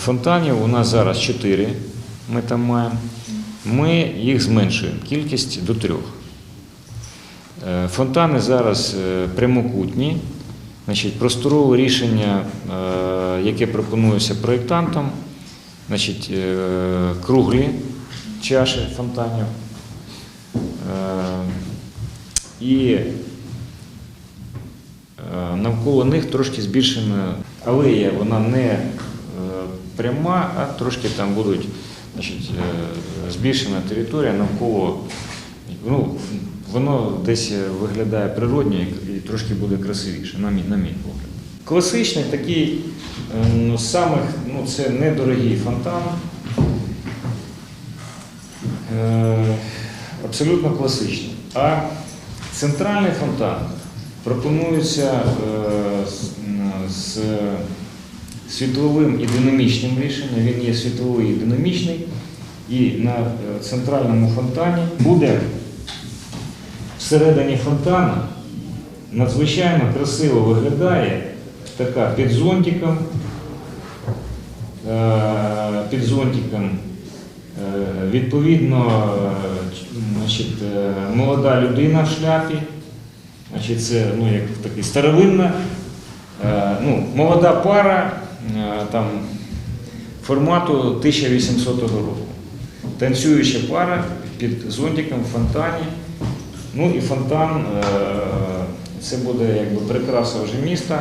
Фонтанів у нас зараз чотири. Ми там маємо. Ми їх зменшуємо кількість до трьох. Е, Фонтани зараз е, прямокутні. Значить, просторове рішення, е, яке пропонується проєктантом, значить, круглі чаші фонтанів. І навколо них трошки збільшена алея, вона не пряма, а трошки там будуть значить, е, збільшена територія навколо. Ну, воно десь виглядає природньо і трошки буде красивіше, на мій, на мій погляд. Класичний такий, е, ну, самих, ну, це недорогий фонтан. Е, Абсолютно класичний. А центральний фонтан пропонується е, з світловим і динамічним рішенням. Він є світловий і динамічний. І на е, центральному фонтані буде всередині фонтана надзвичайно красиво виглядає така під зонтиком, е, під зонтиком Е, Відповідно, значить, молода людина в шляпі, значить, це ну, як такий старовинна, ну, молода пара там, формату 1800 року. Танцююча пара під зонтиком в фонтані. Ну і фонтан е, це буде якби прикраса вже міста.